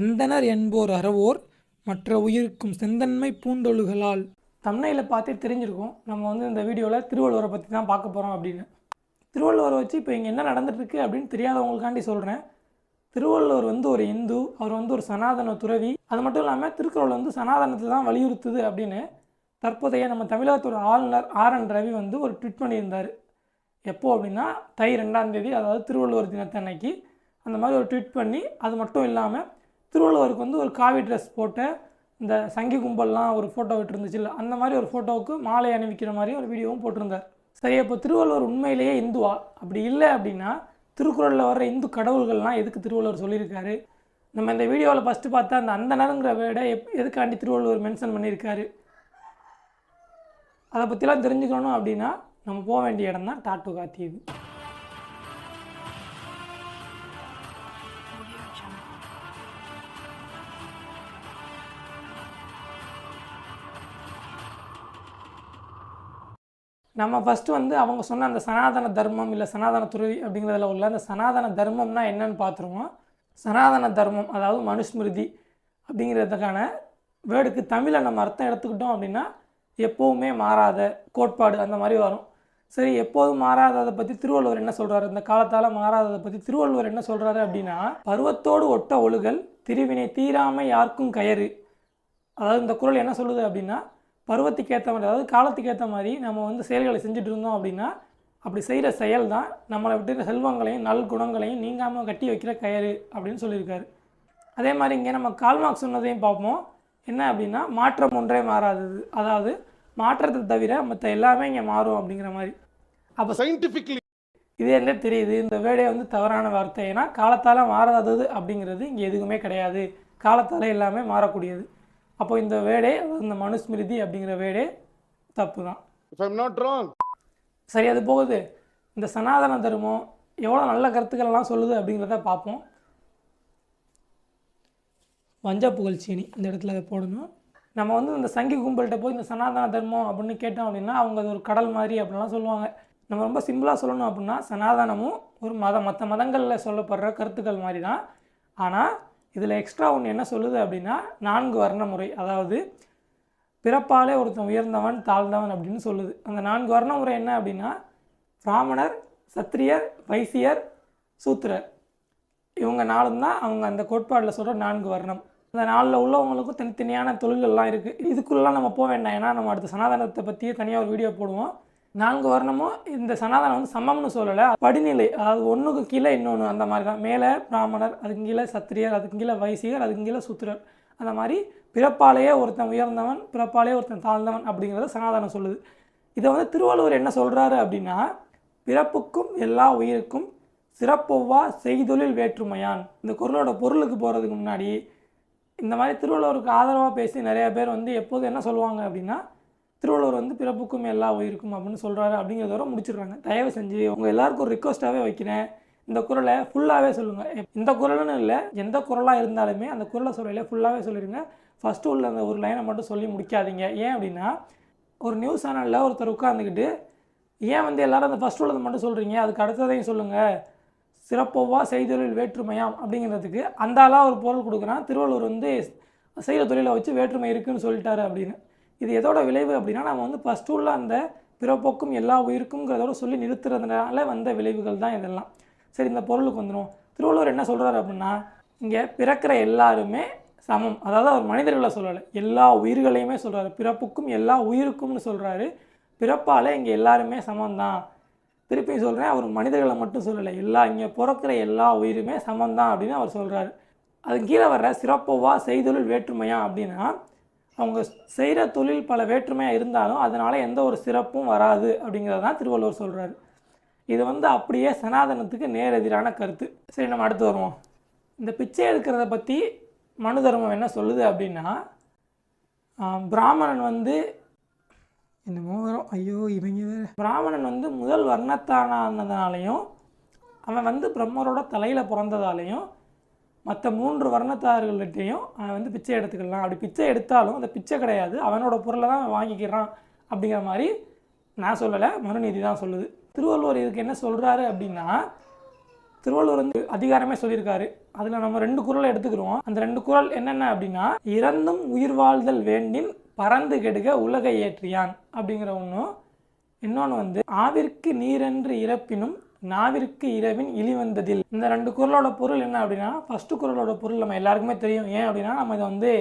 அந்தனர் என்போர் அறவோர் மற்ற உயிருக்கும் செந்தன்மை பூண்டொழுகலால். தமிழையில் பார்த்தே தெரிஞ்சிருக்கும். நம்ம வந்து இந்த வீடியோவில் திருவள்ளுவரை பற்றி தான் பார்க்க போகிறோம் அப்படின்னு. திருவள்ளுவரை வச்சு இப்போ இங்கே என்ன நடந்துட்டுருக்கு அப்படின்னு தெரியாதவங்களுக்காண்டி சொல்கிறேன் திருவள்ளுவர் வந்து ஒரு இந்து அவர் வந்து ஒரு சனாதன துறவி. அது மட்டும் இல்லாமல் திருக்குறள் வந்து சனாதனத்தை தான் வலியுறுத்துது அப்படின்னு தற்போதைய நம்ம தமிழகத்தோட ஆளுநர் ஆர் என் ரவி வந்து ஒரு ட்விட் பண்ணியிருந்தார். எப்போது அப்படின்னா தை ரெண்டாம் தேதி அதாவது திருவள்ளுவர் தினத்தன்னைக்கு. அந்த மாதிரி ஒரு ட்விட் பண்ணி அது மட்டும் இல்லாமல் திருவள்ளுவருக்கு வந்து ஒரு காவி ட்ரெஸ் போட்ட இந்த சங்கி கும்பல்லாம் ஒரு ஃபோட்டோ விட்டுருந்துச்சுல்ல அந்த மாதிரி ஒரு ஃபோட்டோவுக்கு மாலை அணிவிக்கிற மாதிரி ஒரு வீடியோவும் போட்டிருந்தார். சரி அப்போ திருவள்ளுவர் உண்மையிலேயே இந்துவா? அப்படி இல்லை அப்படின்னா திருக்குறளில் வர்ற இந்து கடவுள்கள்லாம் எதுக்கு திருவள்ளுவர் சொல்லியிருக்காரு? நம்ம இந்த வீடியோவில் ஃபஸ்ட்டு பார்த்தா அந்த அந்தனருங்கிற வேர்டை எப் எதுக்காண்டி திருவள்ளுவர் மென்ஷன் பண்ணியிருக்காரு? அதை பற்றிலாம் தெரிஞ்சுக்கணும் அப்படின்னா நம்ம போக வேண்டிய இடம் தான் டாட்டு தீவு நம்ம ஃபஸ்ட்டு வந்து அவங்க சொன்ன அந்த சனாதன தர்மம் இல்லை சனாதன துறவி அப்படிங்கிறதுல உள்ள அந்த சனாதன தர்மம்னா என்னன்னு பார்த்துருவோம். சனாதன தர்மம் அதாவது மனுஸ்மிருதி அப்படிங்கிறதுக்கான வேர்டுக்கு தமிழை நம்ம அர்த்தம் எடுத்துக்கிட்டோம் அப்படின்னா எப்போவுமே மாறாத கோட்பாடு அந்த மாதிரி வரும். சரி எப்போதும் மாறாததை பற்றி திருவள்ளுவர் என்ன சொல்கிறாரு இந்த காலத்தால் மாறாததை பற்றி திருவள்ளுவர் என்ன சொல்கிறாரு அப்படின்னா பருவத்தோடு ஒட்ட ஒழுகல் திருவினை தீராமை யாருக்கும் கயறு. அதாவது இந்த குறள் என்ன சொல்லுது அப்படின்னா பருவத்துக்கு ஏற்ற மாதிரி அதாவது காலத்துக்கு ஏற்ற மாதிரி நம்ம வந்து செயல்களை செஞ்சுட்டு இருந்தோம் அப்படின்னா அப்படி செய்கிற செயல் தான் நம்மளை விட்டு செல்வங்களையும் நல் குணங்களையும் நீங்காமல் கட்டி வைக்கிற கயிறு அப்படின்னு சொல்லியிருக்காரு. அதே மாதிரி இங்கே நம்ம கால்மார்க் சொன்னதையும் பார்ப்போம். என்ன அப்படின்னா மாற்றம் ஒன்றே மாறாதது. அதாவது மாற்றத்தை தவிர மற்ற எல்லாமே இங்கே மாறும் அப்படிங்கிற மாதிரி. அப்போ scientifically. இது என்ன தெரியுது? இந்த வேர்டே வந்து தவறான வார்த்தை. ஏன்னா காலத்தால் மாறாதது அப்படிங்கிறது இங்கே எதுவுமே கிடையாது. காலத்தால் எல்லாமே மாறக்கூடியது. அப்போ இந்த அதாவது இந்த மனுஸ்மிருதி அப்படிங்கிற வேர்டே தப்பு தான் சரி அது போகுது. இந்த சனாதன தர்மம் எவ்வளோ நல்ல கருத்துக்கள்லாம் சொல்லுது அப்படிங்கிறத பார்ப்போம். வஞ்ச புகழ்ச்சினி இந்த இடத்துல அதை போடணும். நம்ம வந்து இந்த சங்கி கும்பல்கிட்ட போய் இந்த சனாதன தர்மம் அப்படின்னு கேட்டோம் அப்படின்னா அவங்க அது ஒரு கடல் மாதிரி அப்படிலாம் சொல்லுவாங்க. நம்ம ரொம்ப சிம்பிளாக சொல்லணும் அப்படின்னா சனாதனமும் ஒரு மதம் மற்ற மதங்களில் சொல்லப்படுற கருத்துக்கள் மாதிரி தான் ஆனால் இதில் எக்ஸ்ட்ரா ஒன்று என்ன சொல்லுது அப்படின்னா நான்கு வர்ண முறை அதாவது பிறப்பாலே ஒருத்தன் உயர்ந்தவன் தாழ்ந்தவன் அப்படின்னு சொல்லுது. அந்த நான்கு வர்ண முறை என்ன அப்படின்னா பிராமணர் சத்திரியர் வைசியர் சூத்திரர். இவங்க நாலும் தான் அவங்க அந்த கோட்பாடில் சொல்கிற நான்கு வர்ணம். அந்த நாளில் உள்ளவங்களுக்கும் தனித்தனியான தொழில்கள்லாம் இருக்குது இதுக்குள்ளெலாம் நம்ம போக வேண்டாம். ஏன்னா நம்ம அடுத்த சனாதனத்தை பற்றியே தனியாக ஒரு வீடியோ போடுவோம். நான்கு வர்ணமும் இந்த சனாதனம் வந்து சமம்னு சொல்லலை. படிநிலை அதாவது ஒன்றுக்கு கீழே இன்னொன்று அந்த மாதிரி தான் மேலே பிராமணர் அதுக்கு கீழே சத்திரியர் அதுக்கு கீழே வைசிகர் அதுக்கு கீழே சுத்திரர். அந்த மாதிரி பிறப்பாலேயே ஒருத்தன் உயர்ந்தவன் பிறப்பாலேயே ஒருத்தன் தாழ்ந்தவன் அப்படிங்கிறத சனாதனம் சொல்லுது. இதை வந்து திருவள்ளுவர் என்ன சொல்கிறாரு அப்படின்னா பிறப்புக்கும் எல்லா உயிருக்கும் சிறப்பொவ்வா செய்தொழில் வேற்றுமையான். இந்த குரலோட பொருளுக்கு போகிறதுக்கு முன்னாடி இந்த மாதிரி திருவள்ளுவருக்கு ஆதரவாக பேசி நிறைய பேர் வந்து எப்போதும் என்ன சொல்லுவாங்க அப்படின்னா திருவள்ளுவர் வந்து பிறப்புக்கும் எல்லா உயிருக்கும் அப்படின்னு சொல்கிறாரு அப்படிங்கிறதோட முடிச்சிடுறாங்க. தயவு செஞ்சு உங்கள் எல்லாருக்கும் ஒரு ரிக்வஸ்ட்டாகவே வைக்கிறேன். இந்த குரலை ஃபுல்லாகவே சொல்லுங்கள் இந்த குரல்னு இல்லை எந்த குரலாக இருந்தாலுமே அந்த குரலை சொல்லல ஃபுல்லாகவே சொல்லிடுங்க. ஃபஸ்ட்டு உள்ள அந்த ஒரு லைனை மட்டும் சொல்லி முடிக்காதீங்க. ஏன் அப்படின்னா ஒரு நியூஸ் சேனலில் ஒருத்தர் உட்காந்துக்கிட்டு ஏன் வந்து எல்லாரும் அந்த ஃபஸ்ட் உள்ளதை மட்டும் சொல்கிறீங்க அதுக்கு அடுத்ததையும் சொல்லுங்கள் சிறப்போவா செய்தொழில் வேற்றுமையாம் அப்படிங்கிறதுக்கு அந்த ஆளாக ஒரு பொருள் கொடுக்குறான். திருவள்ளுவர் வந்து செய்கிற தொழிலை வச்சு வேற்றுமை இருக்குதுன்னு சொல்லிட்டாரு அப்படின்னு. இது எதோட விளைவு அப்படின்னா நம்ம வந்து ஃபஸ்ட்டு உள்ள அந்த பிறப்போக்கும் எல்லா உயிருக்குங்கிறதோட சொல்லி நிறுத்துறதுனால வந்த விளைவுகள் தான் இதெல்லாம். சரி இந்த பொருளுக்கு வந்துடும் திருவள்ளுவர் என்ன சொல்கிறாரு அப்படின்னா இங்கே பிறக்கிற எல்லாருமே சமம். அதாவது அவர் மனிதர்களை சொல்லலை எல்லா உயிர்களையுமே சொல்கிறாரு பிறப்புக்கும் எல்லா உயிருக்கும்னு சொல்கிறாரு பிறப்பால் இங்கே எல்லாருமே சமம்தான். திருப்பி சொல்கிறேன் அவர் மனிதர்களை மட்டும் சொல்லலை எல்லா இங்கே பிறக்கிற எல்லா உயிருமே சமம்தான் அப்படின்னு அவர் சொல்கிறாரு அது கீழே வர்ற சிறப்போவா செய்தொழில் வேற்றுமையா அப்படின்னா அவங்க செய்கிற தொழில் பல வேற்றுமையாக இருந்தாலும் அதனால் எந்த ஒரு சிறப்பும் வராது அப்படிங்கிறது தான் திருவள்ளுவர் சொல்கிறாரு இது வந்து அப்படியே சனாதனத்துக்கு நேரெதிரான கருத்து. சரி நம்ம அடுத்து வருவோம். இந்த பிச்சை எடுக்கிறத பற்றி மனு தர்மம் என்ன சொல்லுது அப்படின்னா பிராமணன் வந்து என்னமோ வரும். ஐயோ இவங்க பிராமணன் வந்து முதல் வர்ணத்தானதுனாலையும் அவன் வந்து பிரம்மரோட தலையில் பிறந்ததாலையும் மற்ற மூன்று வர்ணத்தார்கள்ட்டையும் அவன் வந்து பிச்சை எடுத்துக்கலாம். அப்படி பிச்சை எடுத்தாலும் அந்த பிச்சை கிடையாது. அவனோட பொருளை தான் வாங்கிக்கிறான் அப்படிங்கிற மாதிரி நான் சொல்லலை. மனுநீதி தான் சொல்லுது. திருவள்ளுவர் இதுக்கு என்ன சொல்கிறாரு அப்படின்னா திருவள்ளுவர் வந்து அதிகாரமே சொல்லியிருக்காரு. அதில் நம்ம ரெண்டு குரலை எடுத்துக்கிறோம். அந்த ரெண்டு குரல் என்னென்ன அப்படின்னா இறந்தும் உயிர் வாழ்தல் வேண்டின் பறந்து கெடுக உலகை ஏற்றியான் அப்படிங்கிற ஒன்றும் இன்னொன்று வந்து ஆவிற்கு நீரென்று இறப்பினும் நாவிற்கு இரவின் இழி வந்ததில். இந்த ரெண்டு குரலோட பொருள் என்ன அப்படின்னா ஃபஸ்ட்டு குரலோட பொருள் நம்ம எல்லாருக்குமே தெரியும். ஏன் அப்படின்னா நம்ம இதை வந்து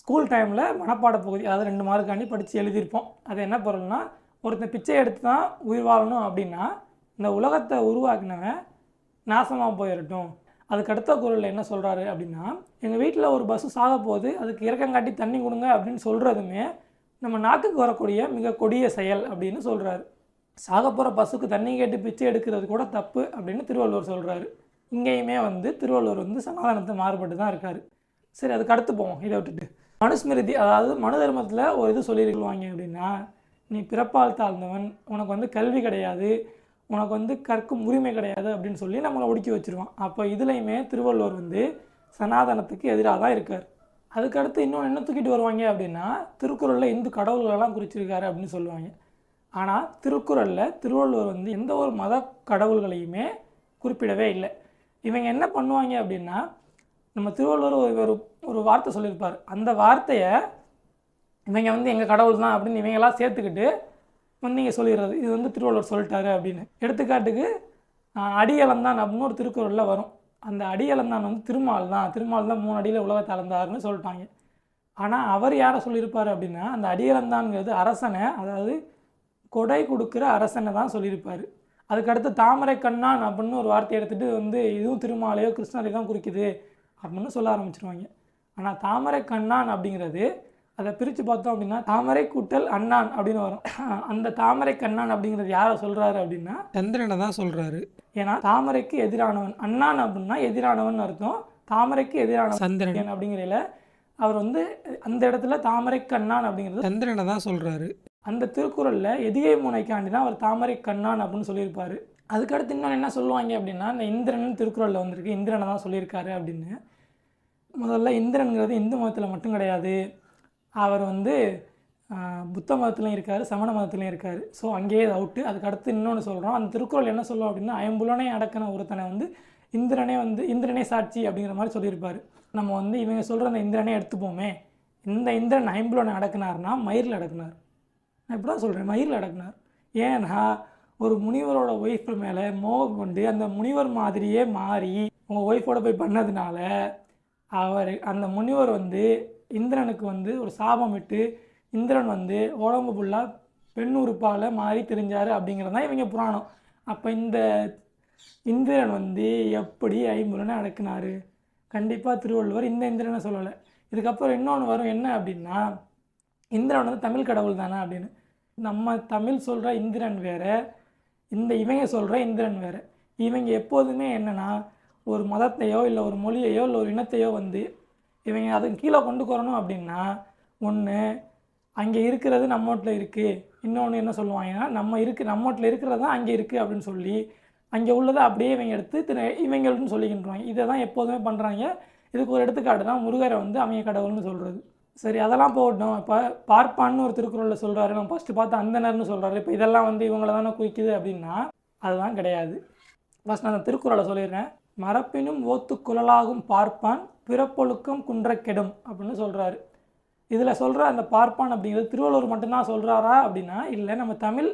ஸ்கூல் டைமில் மனப்பாட பகுதி அதாவது ரெண்டு மார்க்காண்டி படித்து எழுதியிருப்போம். அது என்ன பொருள்னா ஒருத்தன் பிச்சை எடுத்து தான் உயிர் வாழணும் அப்படின்னா இந்த உலகத்தை உருவாக்கினவன் நாசமாக போயிடட்டும் அதுக்கு அடுத்த குரலில் என்ன சொல்கிறாரு அப்படின்னா எங்கள் வீட்டில் ஒரு பஸ்ஸு சாக போகுது அதுக்கு இறக்கங்காட்டி தண்ணி கொடுங்க அப்படின்னு சொல்கிறதுமே நம்ம நாக்குக்கு வரக்கூடிய மிக கொடிய செயல் அப்படின்னு சொல்கிறாரு சாக போகிற பசுக்கு தண்ணி கேட்டு பிச்சை எடுக்கிறது கூட தப்பு அப்படின்னு திருவள்ளுவர் சொல்கிறாரு இங்கேயுமே வந்து திருவள்ளுவர் வந்து சனாதனத்தை மாறுபட்டு தான் இருக்கார். சரி அதுக்கு அடுத்து போவோம். இதை விட்டுட்டு. மனுஸ்மிருதி அதாவது மனு தர்மத்தில் ஒரு இது சொல்லியிருக்குவாங்க அப்படின்னா நீ பிறப்பால் தாழ்ந்தவன் உனக்கு வந்து கல்வி கிடையாது உனக்கு வந்து கற்கும் உரிமை கிடையாது அப்படின்னு சொல்லி நம்மளை ஒடுக்கி வச்சுருவான். அப்போ இதுலேயுமே திருவள்ளுவர் வந்து சனாதனத்துக்கு எதிராக தான் இருக்கார். அதுக்கடுத்து இன்னொன்று என்ன தூக்கிட்டு வருவாங்க அப்படின்னா திருக்குறளில் இந்து கடவுள்களெல்லாம் குறிச்சிருக்காரு அப்படின்னு சொல்லுவாங்க. ஆனால் திருக்குறளில் திருவள்ளுவர் வந்து எந்த ஒரு மத கடவுள்களையுமே குறிப்பிடவே இல்லை. இவங்க என்ன பண்ணுவாங்க அப்படின்னா நம்ம திருவள்ளுவர் ஒரு ஒரு வார்த்தை சொல்லியிருப்பார். அந்த வார்த்தையை இவங்க வந்து எங்கள் கடவுள் தான் அப்படின்னு இவங்கெல்லாம் சேர்த்துக்கிட்டு வந்து இங்கே சொல்லிடுறது. இது வந்து திருவள்ளுவர் சொல்லிட்டாரு அப்படின்னு. எடுத்துக்காட்டுக்கு அடியலந்தான் அப்படின்னு ஒரு திருக்குறளில் வரும். அந்த அடியளந்தான் வந்து திருமால் தான். திருமால் தான் மூணு அடியில் உலகத்தை அளந்தாருன்னு சொல்லிட்டாங்க. ஆனால் அவர் யாரை சொல்லியிருப்பார் அப்படின்னா அந்த அடியளந்தான்ங்கிறது அரசனை அதாவது கொடை கொடுக்குற அரசனை தான் சொல்லியிருப்பார். அதுக்கடுத்து தாமரை கண்ணான் அப்படின்னு ஒரு வார்த்தை எடுத்துகிட்டு வந்து இதுவும் திருமாலையோ கிருஷ்ணரையோ தான் குறிக்குது அப்படின்னு சொல்ல ஆரம்பிச்சிருவாங்க. ஆனால் தாமரை கண்ணான் அப்படிங்கிறது அதை பிரித்து பார்த்தோம் அப்படின்னா தாமரை கூட்டல் அண்ணான் அப்படின்னு வரும். அந்த தாமரை கண்ணான் அப்படிங்கிறது யாரை சொல்கிறாரு அப்படின்னா சந்திரனை தான் சொல்கிறாரு ஏன்னா தாமரைக்கு எதிரானவன். அண்ணான் அப்படின்னா எதிரானவன் அர்த்தம். தாமரைக்கு எதிரான சந்திரன். அப்படிங்கிறதுல அவர் வந்து அந்த இடத்துல தாமரை கண்ணான் அப்படிங்கிறது சந்திரனை தான் சொல்கிறாரு அந்த திருக்குறளில் எதிகை முனைக்காண்டி தான் அவர் தாமரை கண்ணான் அப்படின்னு சொல்லியிருப்பார். அதுக்கடுத்து இன்னொன்று என்ன சொல்லுவாங்க அப்படின்னா இந்த இந்திரன் திருக்குறளில் வந்திருக்கு. இந்திரனை தான் சொல்லியிருக்காரு அப்படின்னு. முதல்ல இந்திரன்கிறது இந்து மதத்தில் மட்டும் கிடையாது. அவர் வந்து புத்த மதத்துலையும் இருக்கார் சமண மதத்துலையும் இருக்கார். ஸோ அங்கேயே அவுட்டு அதுக்கு அடுத்து இன்னொன்று சொல்கிறோம் அந்த திருக்குறள் என்ன சொல்லுவோம் அப்படின்னா ஐம்புலனே அடக்கின ஒருத்தனை வந்து இந்திரனே வந்து இந்திரனே சாட்சி அப்படிங்கிற மாதிரி சொல்லியிருப்பார். நம்ம வந்து இவங்க சொல்கிற அந்த இந்திரனே எடுத்துப்போமே. இந்த இந்திரன் ஐம்புலனை அடக்குனார்னா மயிரில் அடக்குனார். நான் இப்படி தான் சொல்கிறேன் மயிரில் அடக்குனார். ஏன்னா ஒரு முனிவரோட ஒய்ஃப் மேலே மோகம் கொண்டு அந்த முனிவர் மாதிரியே மாறி உங்கள் ஒய்ஃபோட போய் பண்ணதுனால அவர் அந்த முனிவர் வந்து இந்திரனுக்கு வந்து ஒரு சாபம் விட்டு இந்திரன் வந்து உடம்பு ஃபுல்லாக பெண் உறுப்பால் மாறி தெரிஞ்சார் அப்படிங்கிறது தான் இவங்க புராணம். அப்போ இந்த இந்திரன் வந்து எப்படி ஐம்புலனை அடக்குனாரு? கண்டிப்பாக திருவள்ளுவர் இந்த இந்திரனை சொல்லலை. இதுக்கப்புறம் இன்னொன்று வரும். என்ன அப்படின்னா இந்திரன் வந்து தமிழ் கடவுள் தானே அப்படின்னு. நம்ம தமிழ் சொல்கிற இந்திரன் வேற இந்த இவங்க சொல்கிற இந்திரன் வேறு. இவங்க எப்போதுமே என்னன்னா ஒரு மதத்தையோ இல்லை ஒரு மொழியையோ இல்லை ஒரு இனத்தையோ வந்து இவங்க அதுக்கு கீழே கொண்டு வரணும் அப்படின்னா ஒன்று அங்கே இருக்கிறது நம்ம வீட்டில் இருக்குது இன்னொன்று என்ன சொல்லுவாங்கன்னா நம்ம இருக்கு நம்மோட்டில் இருக்கிறது தான் அங்கே இருக்குது அப்படின்னு சொல்லி அங்கே உள்ளதை அப்படியே இவங்க எடுத்து திரு இவங்கள்னு சொல்லிக்கின்றாங்க இதை தான் எப்போதுமே பண்ணுறாங்க இதுக்கு ஒரு எடுத்துக்காட்டு தான் முருகரை வந்து அமைய கடவுள்னு சொல்கிறது சரி அதெல்லாம் போகட்டும் இப்போ பார்ப்பான்னு ஒரு திருக்குறளில் சொல்கிறாரு நம்ம ஃபஸ்ட்டு பார்த்து அந்தனர்னு சொல்கிறாரு இப்போ இதெல்லாம் வந்து இவங்கள தானே குறிக்குது அப்படின்னா அதுதான் கிடையாது. ஃபஸ்ட் நான் அந்த திருக்குறளை சொல்லிடுறேன். மரப்பினும் ஓத்து குழலாகும் பார்ப்பான் பிறப்பொழுக்கம் குன்ற கெடும் அப்படின்னு சொல்கிறாரு இதில் சொல்கிற அந்த பார்ப்பான் அப்படிங்கிறது திருவள்ளுவர் மட்டும்தான் சொல்கிறாரா அப்படின்னா இல்லை நம்ம தமிழ்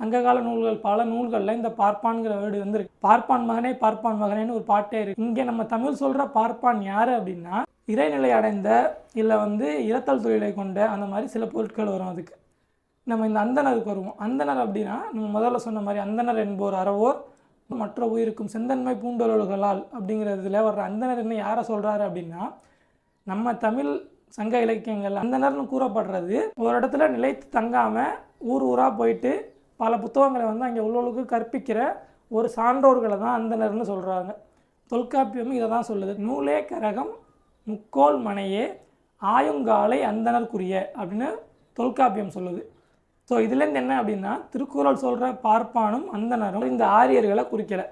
சங்ககால நூல்கள் பல நூல்களில் இந்த பார்ப்பான்கிற வேர்டு வந்துருக்கு. பார்ப்பான் மகனே பார்ப்பான் மகனேன்னு ஒரு பாட்டே இருக்கு. இங்கே நம்ம தமிழ் சொல்கிற பார்ப்பான் யார் அப்படின்னா இறைநிலை அடைந்த இல்லை வந்து இரத்தல் தொழிலை கொண்ட அந்த மாதிரி சில பொருட்கள் வரும் அதுக்கு. நம்ம இந்த அந்தணருக்கு வருவோம். அந்தணர் அப்படின்னா நம்ம முதல்ல சொன்ன மாதிரி அந்தணர் என்போர் அறவோர் மற்ற உயிருக்கும் செந்தன்மை பூண்டொழல்களால் அப்படிங்கிறதுல வர்ற அந்தனர் என்ன யாரை சொல்கிறாரு அப்படின்னா நம்ம தமிழ் சங்க இலக்கியங்கள் அந்தணர்னு கூறப்படுறது ஒரு இடத்துல நிலைத்து தங்காமல் ஊர் ஊராக போயிட்டு பல புத்தகங்களை வந்து அங்கே உள்ளவர்களுக்கு கற்பிக்கிற ஒரு சான்றோர்களை தான் அந்தணர்னு சொல்கிறாங்க தொல்காப்பியம் இதை தான் சொல்லுது. நூலே கரகம் முக்கோல் மனையே ஆயுங்காலை அந்தணர்க்குரிய அப்படின்னு தொல்காப்பியம் சொல்லுது. ஸோ இதுலேருந்து என்ன அப்படின்னா திருக்குறள் சொல்கிற பார்ப்பானும் அந்தனரும் இந்த ஆரியர்களை குறிக்கலை.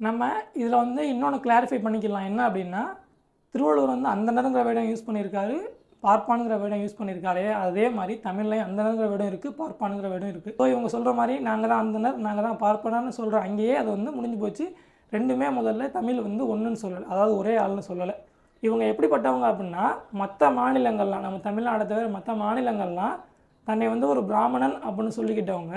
நம்ம இதில் வந்து இன்னொன்று கிளாரிஃபை பண்ணிக்கலாம். என்ன அப்படின்னா திருவள்ளுவர் வந்து அந்தனருங்கிற வேடம் யூஸ் பண்ணியிருக்காரு பார்ப்பானுங்கிற வேடம் யூஸ் பண்ணியிருக்காரு. அதே மாதிரி தமிழ்லையும் அந்தனங்கிற வேடம் இருக்குது பார்ப்பானுங்கிற வேடம் இருக்குது ஸோ இவங்க சொல்கிற மாதிரி நாங்கள் தான் அந்தனர் நாங்கள் தான் பார்ப்பனர்னு சொல்கிற அங்கேயே அது வந்து முடிஞ்சு போச்சு. ரெண்டுமே முதல்ல தமிழ் வந்து ஒன்றுன்னு சொல்லலை. அதாவது ஒரே ஆள்னு சொல்லலை. இவங்க எப்படிப்பட்டவங்க அப்படின்னா மற்ற மாநிலங்கள்லாம் நம்ம தமிழ்நாட்டை தவிர மற்ற மாநிலங்கள்லாம் தன்னை வந்து ஒரு பிராமணன் அப்படின்னு சொல்லிக்கிட்டவங்க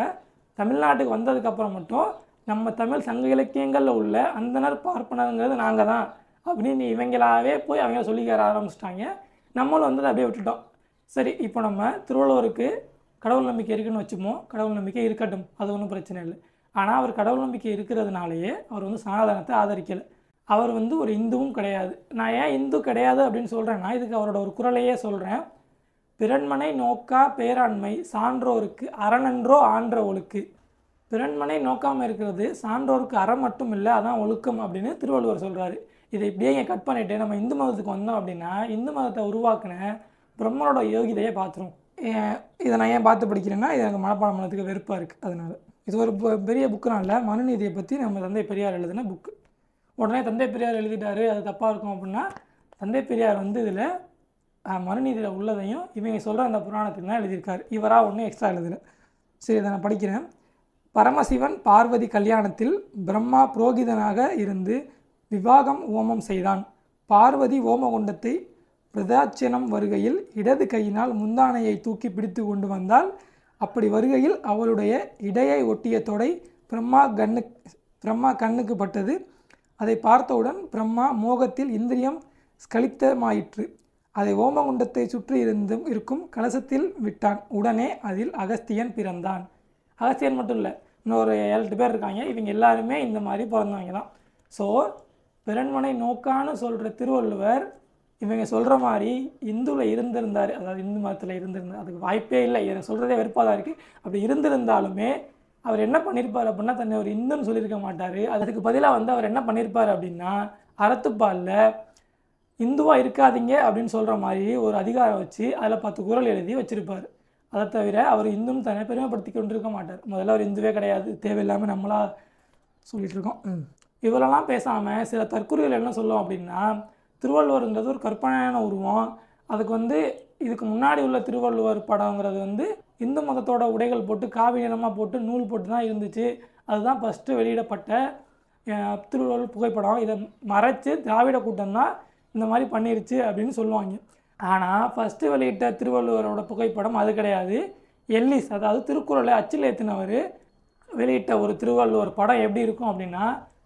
தமிழ்நாட்டுக்கு வந்ததுக்கப்புறம் மட்டும் நம்ம தமிழ் சங்க இலக்கியங்களில் உள்ள அந்தனர் பார்ப்பனருங்கிறது நாங்கள் தான் அப்படின்னு இவங்களாவே போய் அவங்க சொல்லிக்க ஆரம்பிச்சிட்டாங்க. நம்மளும் வந்து அதை அப்படியே விட்டுட்டோம். சரி இப்போ நம்ம திருவள்ளுவருக்கு கடவுள் நம்பிக்கை இருக்குன்னு வச்சுமோ கடவுள் நம்பிக்கை இருக்கட்டும் அது ஒன்றும் பிரச்சனை இல்லை. ஆனால் அவர் கடவுள் நம்பிக்கை இருக்கிறதுனாலேயே அவர் வந்து சனாதனத்தை ஆதரிக்கலை. அவர் வந்து ஒரு இந்துவும் கிடையாது. நான் ஏன் இந்து கிடையாது அப்படின்னு சொல்கிறேன்னா இதுக்கு அவரோட ஒரு குரலையே சொல்கிறேன் பிறன்மனை நோக்கா பேராண்மை சான்றோருக்கு அறனன்றோ ஆன்ற ஒழுக்கு பிறன்மனை நோக்காமல் இருக்கிறது சான்றோருக்கு அறம் மட்டும் இல்லை அதான் ஒழுக்கம் அப்படின்னு திருவள்ளுவர் சொல்கிறாரு இதை இப்படியே இங்கே கட் பண்ணிவிட்டு நம்ம இந்து மதத்துக்கு வந்தோம் அப்படின்னா இந்து மதத்தை உருவாக்குன பிரம்மனோட யோகிதையை பார்த்துரும் ஏன் இதை நான் ஏன் பார்த்து படிக்கிறேன்னா இது எனக்கு மனப்பாடம் பண்ணதுக்கு வெறுப்பாக இருக்குது அதனால். இது ஒரு பெரிய புக்குனால இல்லை மனுநீதியை பற்றி நம்ம தந்தை பெரியார் எழுதின புக்கு உடனே தந்தை பெரியார் எழுதிட்டாரு அது தப்பாக இருக்கும் அப்படின்னா தந்தை பெரியார் வந்து இதில் மனுநீதியில் உள்ளதையும் இவங்க சொல்கிற அந்த புராணத்துக்கு தான் எழுதியிருக்காரு. இவராக ஒன்றும் எக்ஸ்ட்ரா எழுதலை. சரி இதை நான் படிக்கிறேன். பரமசிவன் பார்வதி கல்யாணத்தில் பிரம்மா புரோகிதனாக இருந்து விவாகம் ஓமம் செய்தான். பார்வதி ஓமகுண்டத்தை பிரதாட்சணம் வருகையில் இடது கையினால் முந்தானையை தூக்கி பிடித்து கொண்டு வந்தால் அப்படி வருகையில் அவளுடைய இடையை ஒட்டிய தொடை பிரம்மா கண்ணு பிரம்மா கண்ணுக்கு பட்டது. அதை பார்த்தவுடன் பிரம்மா மோகத்தில் இந்திரியம் ஸ்கலித்தமாயிற்று. அதை ஓமகுண்டத்தை சுற்றி இருந்தும் இருக்கும் கலசத்தில் விட்டான். உடனே அதில் அகஸ்தியன் பிறந்தான். அகஸ்தியன் மட்டும் இல்லை இன்னொரு ஏழு பேர் இருக்காங்க. இவங்க எல்லாருமே இந்த மாதிரி பிறந்தவங்க தான். ஸோ பிறன்மனை நோக்கான்னு சொல்கிற திருவள்ளுவர் இவங்க சொல்கிற மாதிரி இந்துவில் இருந்திருந்தார். அதாவது இந்து மதத்தில் இருந்திருந்தார் அதுக்கு வாய்ப்பே இல்லை. இதை சொல்கிறதே வெறுப்பாக தான் இருக்குது அப்படி இருந்திருந்தாலுமே அவர் என்ன பண்ணியிருப்பார் அப்படின்னா தன்னை ஒரு இந்துன்னு சொல்லியிருக்க மாட்டார். அதுக்கு பதிலாக வந்து அவர் என்ன பண்ணியிருப்பார் அப்படின்னா அறத்துப்பாலில் இந்துவாக இருக்காதீங்க அப்படின்னு சொல்கிற மாதிரி ஒரு அதிகாரம் வச்சு அதில் பத்து குறள் எழுதி வச்சுருப்பார். அதை தவிர அவர் இந்தும் தன்னை பெருமைப்படுத்தி கொண்டிருக்க மாட்டார். முதல்ல அவர் இந்துவே கிடையாது. தேவையில்லாமல் நம்மளா சொல்லிகிட்டு இருக்கோம். இவரெல்லாம் பேசாமல் சில தற்குறிகள் என்ன சொல்லும் அப்படின்னா திருவள்ளுவருங்கிறது ஒரு கற்பனையான உருவம். அதுக்கு வந்து இதுக்கு முன்னாடி உள்ள திருவள்ளுவர் படங்கிறது வந்து இந்து மதத்தோட உடைகள் போட்டு காவி நிறமாக போட்டு நூல் போட்டு தான் இருந்துச்சு. அதுதான் ஃபஸ்ட்டு வெளியிடப்பட்ட திருவள்ளுவர் புகைப்படம். இதை மறைச்சு திராவிட கூட்டம் தான் இந்த மாதிரி பண்ணிருச்சு அப்படின்னு சொல்லுவாங்க. ஆனால் ஃபஸ்ட்டு வெளியிட்ட திருவள்ளுவரோட புகைப்படம் அது கிடையாது. எல்லிஸ் அதாவது திருக்குறளை அச்சில் ஏற்றினவர் வெளியிட்ட ஒரு திருவள்ளுவர் படம் எப்படி இருக்கும் அப்படின்னா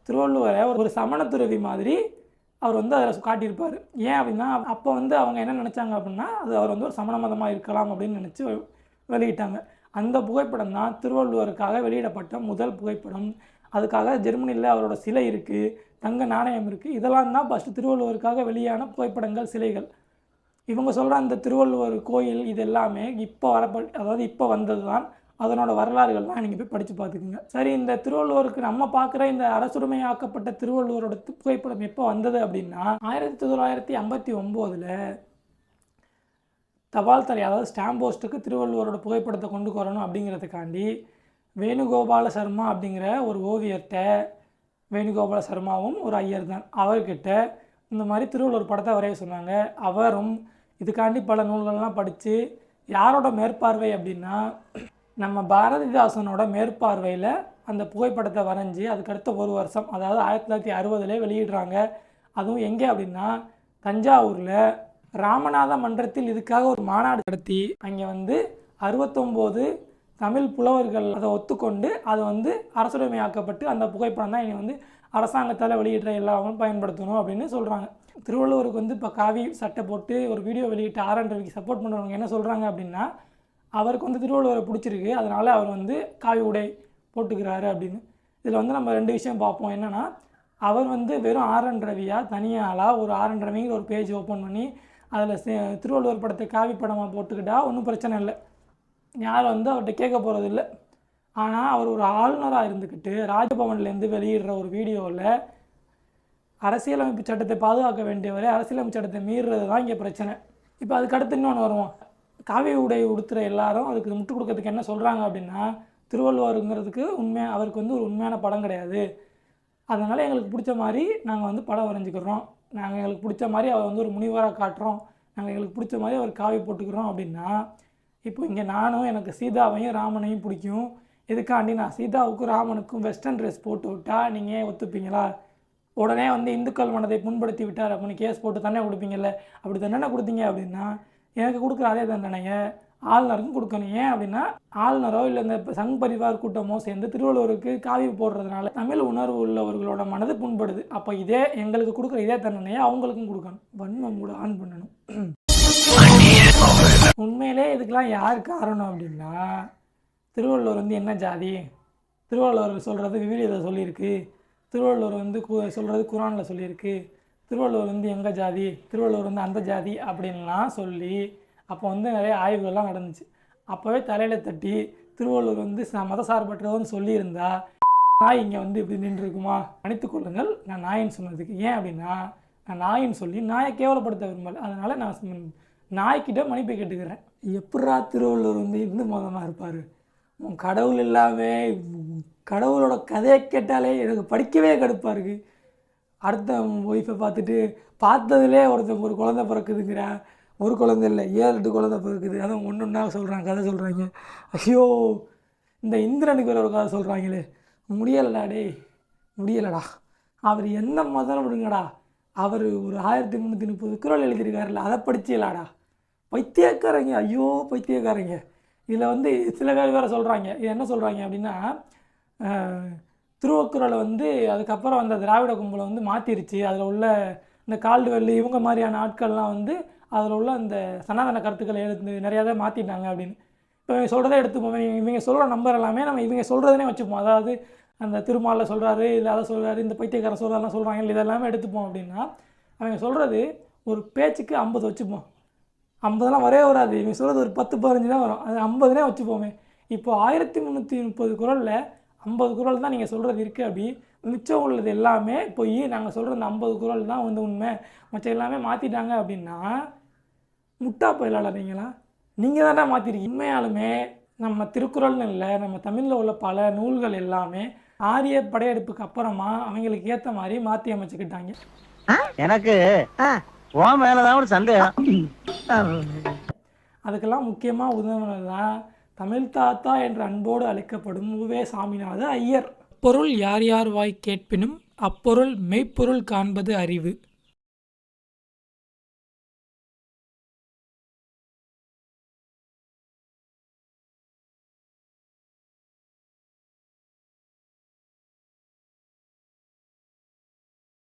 திருவள்ளுவரை ஒரு சமணத்துறவி மாதிரி அவர் வந்து அதில் காட்டியிருப்பார். ஏன் அப்படின்னா அப்போ வந்து அவங்க என்ன நினச்சாங்க அப்படின்னா அது அவர் வந்து ஒரு சமண மதமாக இருக்கலாம் அப்படின்னு நினச்சி வெளியிட்டாங்க. அந்த புகைப்படம் தான் திருவள்ளுவருக்காக வெளியிடப்பட்ட முதல் புகைப்படம். அதுக்காக ஜெர்மனியில் அவரோட சிலை இருக்குது தங்க நாணயம் இருக்குது இதெல்லாம் தான் ஃபஸ்ட்டு திருவள்ளுவருக்காக வெளியான புகைப்படங்கள் சிலைகள். இவங்க சொல்கிற அந்த திருவள்ளுவர் கோயில் இது எல்லாமே இப்போ வரப்ப அதாவது இப்போ வந்தது தான் அதனோட வரலாறுகள்லாம் நீங்கள் போய் படித்து பார்த்துக்குங்க. சரி இந்த திருவள்ளுவருக்கு நம்ம பார்க்குற இந்த அரசுரிமையாக்கப்பட்ட திருவள்ளுவரோட புகைப்படம் எப்போ வந்தது அப்படின்னா ஆயிரத்தி தொள்ளாயிரத்தி ஐம்பத்தி ஒம்போதில் தபால் தலை அதாவது ஸ்டாம்ப் போஸ்ட்டுக்கு திருவள்ளுவரோட புகைப்படத்தை கொண்டு வரணும் அப்படிங்கிறதுக்காண்டி வேணுகோபால சர்மா அப்படிங்கிற ஒரு ஓவியர்கிட்ட வேணுகோபால சர்மாவும் ஒரு ஐயர் தான். அவர்கிட்ட இந்த மாதிரி திருவள்ளுவர் படத்தை வரைய சொன்னாங்க. அவரும் இதுக்காண்டி பல நூல்கள்லாம் படித்து யாரோட மேற்பார்வை அப்படின்னா நம்ம பாரதிதாசனோட மேற்பார்வையில் அந்த புகைப்படத்தை வரைஞ்சி அதுக்கடுத்த ஒரு வருஷம் அதாவது ஆயிரத்தி தொள்ளாயிரத்தி அறுபதுலேயே வெளியிடுறாங்க. அதுவும் எங்கே அப்படின்னா தஞ்சாவூரில் ராமநாத மன்றத்தில் இதுக்காக ஒரு மாநாடு நடத்தி அங்கே வந்து அறுபத்தொம்போது தமிழ் புலவர்கள் அதை ஒத்துக்கொண்டு அது வந்து அரசுரிமையாக்கப்பட்டு அந்த புகைப்படம் தான் இனி வந்து அரசாங்கத்தால் வெளியிடுற எல்லாமும் பயன்படுத்தணும் அப்படின்னு சொல்கிறாங்க திருவள்ளுவருக்கு வந்து இப்போ காவி சட்டை போட்டு ஒரு வீடியோ வெளியிட்டு ஆர் ரவிக்கு சப்போர்ட் பண்ணுறவங்க என்ன சொல்கிறாங்க அப்படின்னா அவருக்கு வந்து திருவள்ளுவரை பிடிச்சிருக்கு அதனால் அவர் வந்து காவி உடை போட்டுக்கிறாரு அப்படின்னு. இதில் வந்து நம்ம ரெண்டு விஷயம் பார்ப்போம். என்னென்னா அவர் வந்து வெறும் ஆர் என் ரவியாக தனியாளாக ஒரு ஆர் என் ரவிங்கிற ஒரு பேஜ் ஓப்பன் பண்ணி அதில் திருவள்ளுவர் படத்தை காவி படமாக போட்டுக்கிட்டா ஒன்றும் பிரச்சனை இல்லை. யாரும் வந்து அவர்கிட்ட கேட்க போகிறது இல்லை. ஆனால் அவர் ஒரு ஆளுநராக இருந்துக்கிட்டு ராஜபவன்லேருந்து வெளியிடுற ஒரு வீடியோவில் அரசியலமைப்பு சட்டத்தை பாதுகாக்க வேண்டியவரை அரசியலமைப்பு சட்டத்தை மீறுறது தான் இங்கே பிரச்சனை. இப்போ அதுக்கு அடுத்து இன்னொன்று வருவோம். காவி உடை உடுத்துகிற எல்லாரும் அதுக்கு முட்டு கொடுக்கறதுக்கு என்ன சொல்கிறாங்க அப்படின்னா திருவள்ளுவருங்கிறதுக்கு உண்மை அவருக்கு வந்து ஒரு உண்மையான படம் கிடையாது. அதனால் எங்களுக்கு பிடிச்ச மாதிரி நாங்கள் வந்து படம் வரைஞ்சிக்கிறோம். நாங்கள் எங்களுக்கு பிடிச்ச மாதிரி அவர் வந்து ஒரு முனிவராக காட்டுறோம். நாங்கள் எங்களுக்கு பிடிச்ச மாதிரி அவர் காவி போட்டுக்கிறோம் அப்படின்னா இப்போ இங்கே நானும் எனக்கு சீதாவையும் ராமனையும் பிடிக்கும். இதுக்காண்டி நான் சீதாவுக்கும் ராமனுக்கும் வெஸ்டர்ன் ட்ரெஸ் போட்டு விட்டால் நீங்கள் ஏன் ஒத்துப்பீங்களா? உடனே வந்து இந்துக்கள் மனதை புண்படுத்தி விட்டார் அப்படின்னு கேஸ் போட்டு தண்டனை கொடுப்பீங்கல்ல? அப்படி தண்டனை கொடுத்தீங்க அப்படின்னா எனக்கு கொடுக்குற அதே தண்டனையை ஆளுநருக்கும் கொடுக்கணும். ஏன் அப்படின்னா ஆளுநரோ இல்லை இந்த சங் பரிவார் கூட்டமோ சேர்ந்து திருவள்ளுவருக்கு காவி போடுறதுனால தமிழ் உணர்வு உள்ளவர்களோட மனது புண்படுது. அப்போ இதே எங்களுக்கு கொடுக்குற இதே தண்டனையை அவங்களுக்கும் கொடுக்கணும். வன்மம் கூட ஆன் பண்ணணும். உண்மையிலே இதுக்கெல்லாம் யார் காரணம் அப்படின்னா திருவள்ளுவர் வந்து என்ன ஜாதி? திருவள்ளுவர் சொல்கிறது விவிலியத்தில் சொல்லியிருக்கு. திருவள்ளுவர் வந்து கு சொல்கிறது குரானில் சொல்லியிருக்கு. திருவள்ளுவர் வந்து எங்கள் ஜாதி? திருவள்ளுவர் வந்து அந்த ஜாதி அப்படின்லாம் சொல்லி அப்போ வந்து நிறைய ஆய்வுகள்லாம் நடந்துச்சு. அப்போவே தலையில் தட்டி திருவள்ளுவர் வந்து மத சார்பற்றதுன்னு சொல்லியிருந்தா நாய் இங்கே வந்து இப்படி நின்று இருக்குமா மன்னித்துக் கொள்ளுங்கள் நான் நாயின்னு சொன்னதுக்கு. ஏன் அப்படின்னா நான் நாயின்னு சொல்லி நாயை கேவலப்படுத்த விரும்பல. அதனால் நான் நாய்க்கிட்ட மன்னிப்பு கேட்டுக்கிறேன். எப்படா திருவள்ளுவர் வந்து இந்து மதமாக இருப்பார்? உன் கடவுள் இல்லாமல் கடவுளோட கதையை கேட்டாலே எனக்கு படிக்கவே கடுப்பாக இருக்குது அடுத்த ஒய்ஃபை பார்த்துட்டு பார்த்ததுலே ஒருத்தன் ஒரு குழந்தை பிறக்குதுங்கிற ஒரு குழந்தை இல்லை ஏழு எட்டு குழந்தை பிறக்குது அதுவும் ஒன்று ஒன்றா சொல்கிறாங்க கதை சொல்கிறாங்க ஐயோ இந்த இந்திரனுக்கு ஒரு கதை சொல்கிறாங்களே முடியலடா டேய் முடியலடா. அவர் என்ன மதம் விடுங்கடா. அவர் ஒரு ஆயிரத்தி முந்நூற்றி முப்பது குரல் எழுதியிருக்காருல்ல அதை படிச்சிடலாடா. பைத்தியக்காரங்க ஐயோ பைத்தியக்காரங்க. இதில் வந்து சில பேர் வேறு சொல்கிறாங்க இது என்ன சொல்கிறாங்க அப்படின்னா திருவக்குறளை வந்து அதுக்கப்புறம் வந்த திராவிட கும்பலை வந்து மாற்றிருச்சு அதில் உள்ள இந்த கால்டுவெல் இவங்க மாதிரியான ஆட்கள்லாம் வந்து அதில் உள்ள அந்த சனாதன கருத்துக்களை எடுத்து நிறையா தான் மாற்றிட்டாங்க அப்படின்னு. இப்போ இவங்க சொல்கிறத எடுத்துப்போம் இவங்க- இவங்க சொல்கிற நம்பர் எல்லாமே நம்ம இவங்க சொல்கிறதுனே வச்சுப்போம். அதாவது அந்த திருமாலில் சொல்கிறாரு இல்லை அதை சொல்கிறாரு இந்த பைத்தியக்காரன் சொல்கிறாரெலாம் சொல்கிறாங்க இதெல்லாமே எடுத்துப்போம் அப்படின்னா அவங்க சொல்கிறது ஒரு பேச்சுக்கு ஐம்பது வச்சுப்போம். ஐம்பதெல்லாம் வரவே வராது. இவங்க சொல்கிறது ஒரு பத்து பதினஞ்சு தான் வரும். அது ஐம்பதுனே வச்சுப்போமே. இப்போ ஆயிரத்தி முந்நூற்றி முப்பது குரலில் ஐம்பது குரல் தான் நீங்கள் சொல்கிறது இருக்குது அப்படி. மிச்சம் உள்ளது எல்லாமே போய் நாங்கள் சொல்கிற அந்த ஐம்பது குரல் தான் வந்து உண்மை. மற்ற எல்லாமே மாற்றிட்டாங்க அப்படின்னா முட்டா பயிலாளறீங்களா நீங்கள்? தானே மாற்றிருக்கீங்க உண்மையாலுமே நம்ம திருக்குறள்னு இல்லை நம்ம தமிழில் உள்ள பல நூல்கள் எல்லாமே ஆரிய படையெடுப்புக்கு அப்புறமா அவங்களுக்கு ஏற்ற மாதிரி மாற்றி அமைச்சுக்கிட்டாங்க. எனக்கு? உன் மேலதான் ஒரு சந்தேகம். அதுக்கெல்லாம் முக்கியமாக உதவுனது தான் தமிழ் தாத்தா என்ற அன்போடு அழைக்கப்படும் உவே சாமிநாத ஐயர். பொருள் யார் யார் வாய் கேட்பினும் அப்பொருள் மெய்ப்பொருள் காண்பது அறிவு.